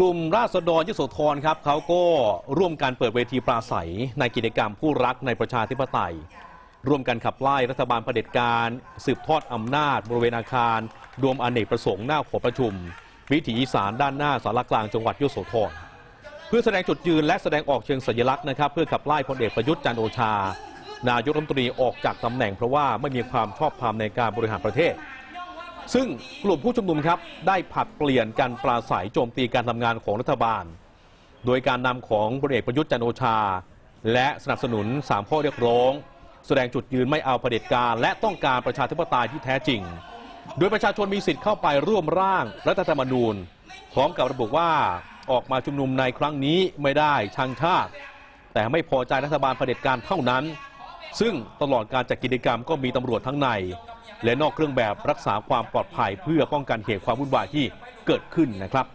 กลุ่มราษฎรยโสธรครับเขาก็ร่วมกันเปิดเวทีปราศัย ในกิจกรรมผู้รักในประชาธิปไตย ร่วมกันขับไล่รัฐบาลเผด็จการ สืบทอดอำนาจ บริเวณอาคารรวมอเนกประสงค์หน้าหอประชุม วิถีอีสานด้านหน้าสารกลางจังหวัดยโสธรเพื่อแสดงจุดยืนและแสดงออกเชิงสัญลักษณ์นะครับ เพื่อขับไล่พลเอกประยุทธ์จันโอชา นายกรัฐมนตรีออกจากตำแหน่งเพราะว่าไม่มีความชอบธรรมในการบริหารประเทศ ซึ่งกลุ่มผู้ชุมนุมครับได้ผลัดเปลี่ยนการปราศัยโจมตีการทำงานของรัฐบาล โดยการนำของพลเอกประยุทธ์จันโอชา และสนับสนุน 3 ข้อเรียกร้อง แสดงจุดยืนไม่เอาเผด็จการ และต้องการประชาธิปไตยที่แท้จริง โดยประชาชนมีสิทธิ์เข้าไปร่วมร่างรัฐธรรมนูญ พร้อมกับระบุว่าออกมาชุมนุมในครั้งนี้ไม่ได้ชังชาติ แต่ไม่พอใจรัฐบาลเผด็จการเท่านั้น ซึ่งตลอดการจัดกิจกรรมก็มีตำรวจทั้งใน และนอกเครื่องแบบรักษาความปลอดภัยเพื่อป้องกันเหตุความวุ่นวายที่เกิดขึ้นนะครับ